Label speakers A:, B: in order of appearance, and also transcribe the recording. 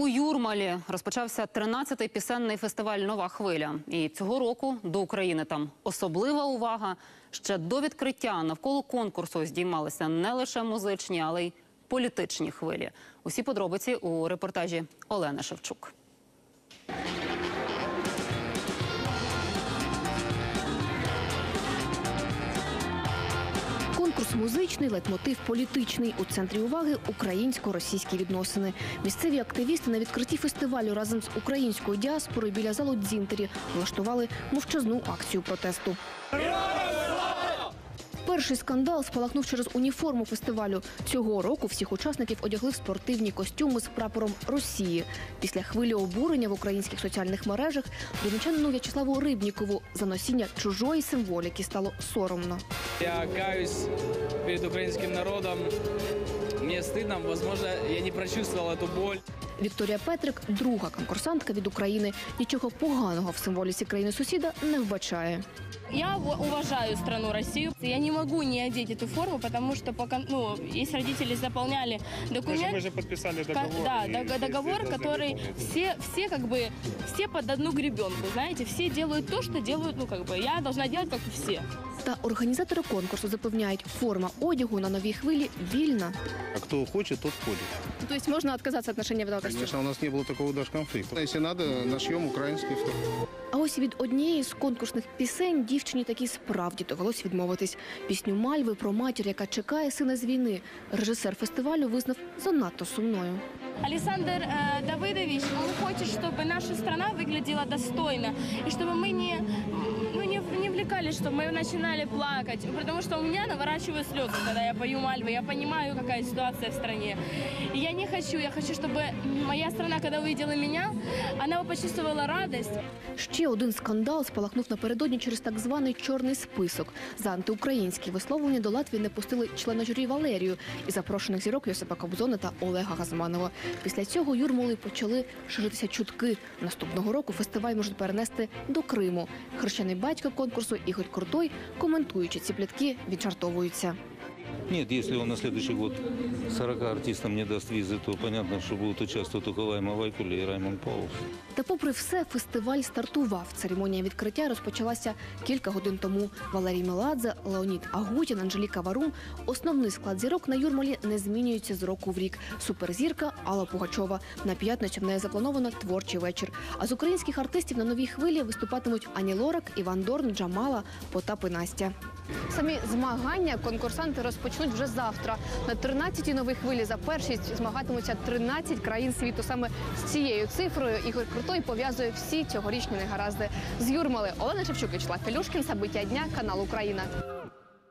A: У Юрмалі розпочався 13-й пісенний фестиваль Нова хвиля. І цього року до України там особлива увага. Ще до відкриття навколо конкурсу здіймалися не лише музичні, але й політичні хвилі. Усі подробиці у репортажі Олени Шевчук.
B: Конкурс музичний, лейтмотив політичний. У центрі уваги українсько-російські відносини. Місцеві активісти на відкритті фестивалю разом з українською діаспорою біля залу Дзінтері влаштували мовчазну акцію протесту. Перший скандал спалахнув через уніформу фестивалю. Цього року всіх учасників одягли в спортивні костюми з прапором Росії. Після хвилі обурення в українських соціальних мережах донечанину В'ячеславу Рибнікову за носіння чужої символіки стало соромно.
C: Я каюсь перед украинским народом. Мне стыдно, возможно, я не прочувствовал эту боль.
B: Вікторія Петрик, друга конкурсантка від України, нічого поганого в символіці країни сусіда не вбачає.
D: Я у- уважаю страну Россию. Я не могу не одеть эту форму, потому что пока, ну, если родители заполняли
E: Мы же,
D: документ,
E: мы же подписали
D: ка-
E: договор.
D: да,
E: и
D: дог-
E: все
D: договор,
E: должны
D: который
E: выполнить.
D: все, все как бы, все под одну гребенку, знаете, все делают то, что делают, ну, как бы, я должна делать, как и все.
B: Та організатори конкурсу запевняють, форма одягу на новій хвилі вільна.
F: А кто хочет, тот ходит.
B: Тобто можна відказатися від ношення від
F: Конечно, у нас не было такого даже конфликта. Если надо, нашьем украинский флаг.
B: А ось від однієї з конкурсних пісень дівчині таки справді довелось відмовитись. Пісню Мальви про матір, яка чекає сина з війни. Режисер фестивалю визнав занадто сумною.
D: Александр э, Давыдович, он хочет, чтобы наша страна выглядела достойно, и чтобы мы не, ну, не, не влекались, чтобы мы начинали плакать, потому что у меня наворачивают слезы, когда я пою Мальвы, я понимаю, какая ситуация в стране. И я не хочу, я хочу, чтобы моя страна, когда увидела меня, она бы почувствовала радость,
B: Ще один скандал спалахнув напередодні через так званий чорний список. За антиукраїнські висловлення до Латвії не пустили члена журі Валерію і запрошених зірок Йосипа Кобзона та Олега Газманова. Після цього юрмоли почали ширитися чутки. Наступного року фестиваль можуть перенести до Криму. Хрещений батько конкурсу Ігор Крутой, коментуючи ці плітки, відчартовуються.
G: Нет, если он на следующий год 40 артистам не даст визы, то понятно, что будут участвовать только Лайма Вайкули и Раймонд Паулс.
B: Та попри все, фестиваль стартував. Церемонія відкриття розпочалася кілька годин тому. Валерій Меладзе, Леонід Агутін, Анжеліка Варум. Основний склад зірок на Юрмалі не змінюється з року в рік. Суперзірка Алла Пугачова. На п'ятницю в неї заплановано творчий вечір. А з українських артистів на новій хвилі виступатимуть Ані Лорак, Іван Дорн, Джамала, Потап і Настя. Самі змагання конкурсанти розпочнуть вже завтра. На 13-й новій хвилі за першість змагатимуться 13 країн світу. Саме з цією цифрою Ігор Крутой пов'язує всі цьогорічні негаразди. З Юрмали Олена Шевчук, Вячеслав Фелюшкін, Сабиття дня, канал Україна.